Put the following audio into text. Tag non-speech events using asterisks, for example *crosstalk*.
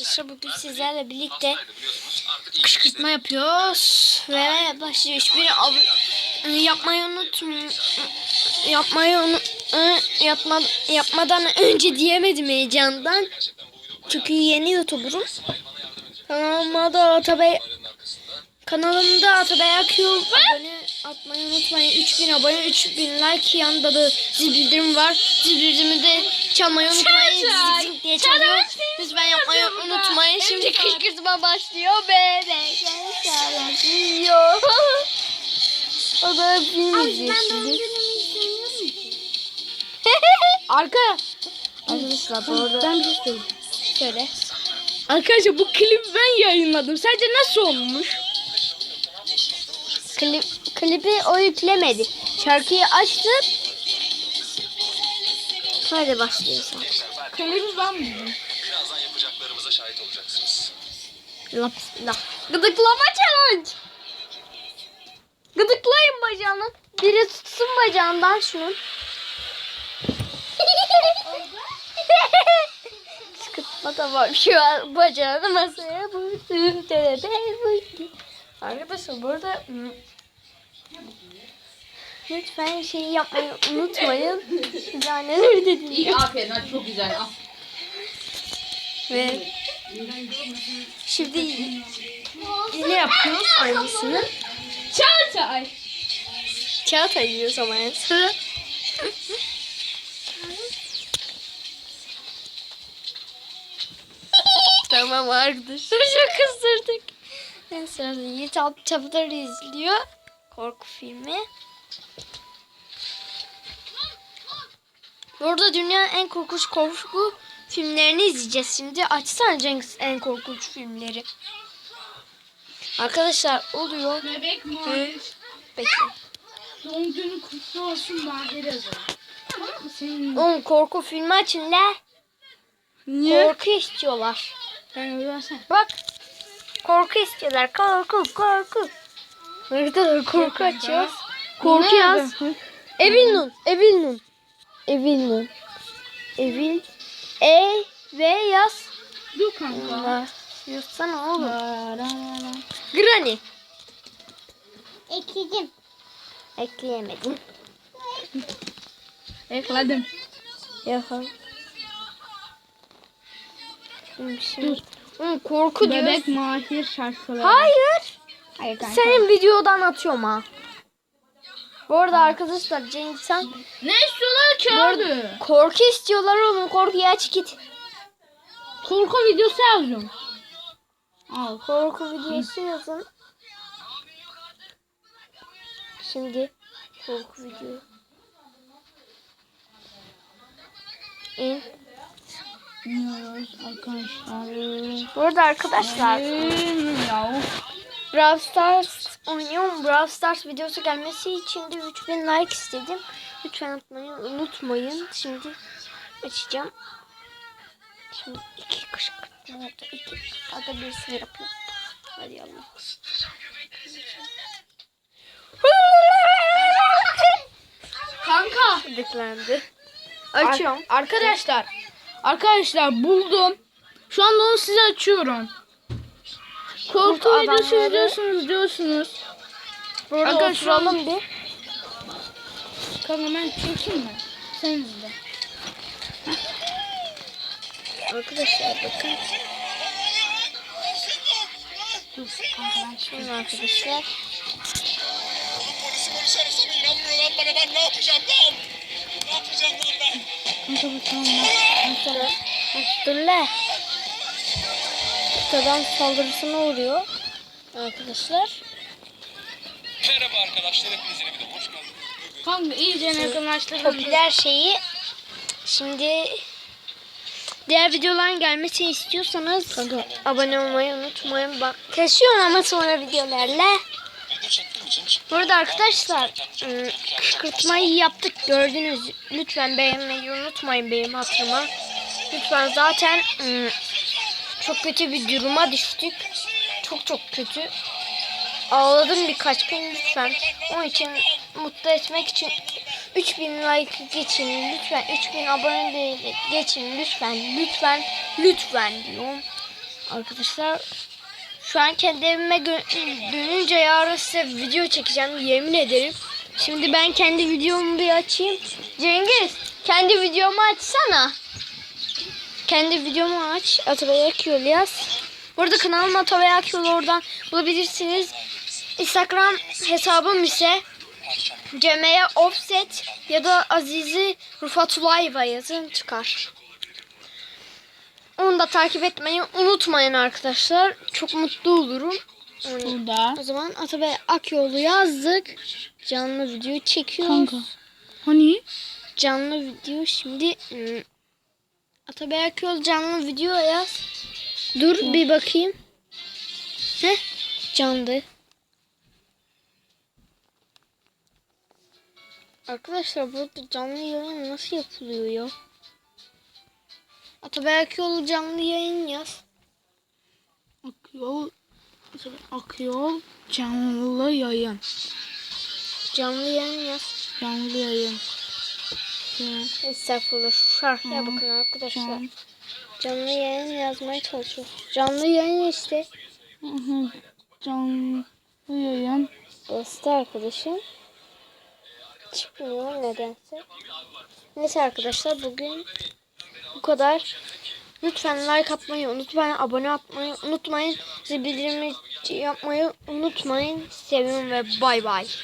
Arkadaşlar bugün sizlerle birlikte kışkırtma yapıyoruz ve başlıyor. Hiçbir ab- yapmayı unutmayın. Yapmayı unu- ı, yapma, yapmadan önce diyemedim heyecandan. Çünkü yeni YouTuber'ım. Kanalıma da Atabey Kanalımda Atabey Akıyor. Abone atmayı unutmayın. 3000 abone, 3000 like. Yanında da zil bildirim var. Zil bildirimi de çalmayı unutmayın. Çal, Zing zing diye çalıyor. Lütfen yapmayı unutmayın. Şimdi kışkırtma başlıyor. Bebek çalıyor. O da izliyor şimdi. *laughs* Arka. Arkadaşlar bu arada Ben bir şey söyleyeyim. şöyle. Arkadaşlar bu klip ben yayınladım. Sence nasıl olmuş? Klip, klibi o yüklemedi. Şarkıyı açtı. Hadi başlıyoruz. Klibi ben mi? Birazdan yapacaklarımıza şahit olacaksınız. Lap, lap. Gıdıklama challenge. Gıdıklayın bacağını. Biri tutsun bacağından şunun. *laughs* Sıkıntma da var. Şu an bacağını masaya vurdu. Arkadaşlar burada hmm, lütfen şey yapmayı unutmayın. Daha neler dedim. İyi aferin hadi çok güzel. Al. Ve şimdi ne yapıyoruz aynısını? Çağatay. Kağıt ayırıyoruz ama en sıra. tamam arkadaşlar çok kızdırdık. En sırada Yiğit Alp Çapıları izliyor. Korku filmi. Burada dünyanın en korkunç korku filmlerini izleyeceğiz şimdi. Açsana Cengiz en korkunç filmleri. Arkadaşlar oluyor. Bebek mi? Bekle. Doğum günü kutlu olsun yazalım. Tamam mı senin? Oğlum korku filmi açın la. Niye? Korku istiyorlar. Ben. Bak. Korku istiyorlar. Korku, korku. Burada da korku açıyoruz. Korku yaz. Evil Nun. Evil Nun. Evil Nun. Evil. E ve yaz. Dur kanka. Yazsana oğlum. Granny. Ekledim. Ekleyemedim. Ekledim. Yapalım. Şimdi, şimdi. Oğlum korku diyor. Bebek Mahir şarkıları. Hayır. Hayır kanka. Senin videodan atıyorum ha. Bu arada arkadaşlar Cengiz Han Ne istiyorlar ki abi? korku istiyorlar oğlum. Korkuyu aç git. Korku videosu yazıyorum. Al. Korku videosu yazın. Şimdi korku video. İn. Dinliyoruz arkadaşlar. Bu arada arkadaşlar. Brawl Stars oynuyorum. Brawl Stars videosu gelmesi için de 3000 like istedim. Lütfen atmayı unutmayın. Şimdi açacağım. Şimdi iki kışkırtma oldu. İki kışkırtma birisini yapıyorum. Hadi Allah. Kanka. Dıklandı. Açıyorum. Ar- arkadaşlar. Arkadaşlar buldum. Şu anda onu size açıyorum. Korku Kurt videosu adamları- izliyorsunuz diyorsunuz. Burada Arkadaşlar- oturalım bir. Kanka ben çekeyim mi? Sen izle. Arkadaşlar bakın. Şimdi arkadaşlar. Ne yapacağım ben? Kanka bu tamam. Dur la. Kıtadan saldırısına uğruyor. Arkadaşlar. Merhaba arkadaşlar hepiniz yeni videoma hoş geldiniz. Kanka iyice yakınlaştırdım. Popüler şeyi şimdi diğer videoların gelmesini istiyorsanız abone olmayı unutmayın. Bak kesiyorum ama sonra videolarla. Burada arkadaşlar ıı, kışkırtmayı yaptık gördünüz. Lütfen beğenmeyi unutmayın benim hatırıma. Lütfen zaten ıı, çok kötü bir duruma düştük. Çok çok kötü. Ağladım birkaç gün lütfen. Onun için mutlu etmek için 3000 like geçin lütfen. 3000 abone de geçin lütfen. Lütfen. Lütfen diyorum. Arkadaşlar şu an kendi evime *clears throat* dönünce yarın size video çekeceğim yemin ederim. Şimdi ben kendi videomu bir açayım. Cengiz kendi videomu açsana. Kendi videomu aç. Atabey Akyol yaz. Burada kanalım Atabey Akyol oradan bulabilirsiniz. Instagram hesabım ise Cem'e Offset ya da Azizi Rufatullayva yazın çıkar. Onu da takip etmeyi unutmayın arkadaşlar. Çok mutlu olurum. Burada. o zaman Atabey Akyol'u yazdık. Canlı video çekiyoruz. Kanka. Hani? Canlı video şimdi Atabey Akyol canlı video yaz. Dur bir bakayım. Heh, canlı. Arkadaşlar burada canlı yayın nasıl yapılıyor ya? Atabey Akyol canlı yayın yaz. Akyol. Akyol canlı yayın. Canlı yayın yaz. Canlı yayın. Estağfurullah şu şarkıya Hı. bakın arkadaşlar. Can, Canlı yayın yazmaya çalışıyor. Canlı yayın işte. Hı hı. canlı yayın. Bastı arkadaşım. Çıkmıyor nedense. Neyse arkadaşlar bugün bu kadar. Lütfen like atmayı unutmayın. Abone atmayı unutmayın. Bildirimi yapmayı unutmayın. Seviyorum ve bay bay.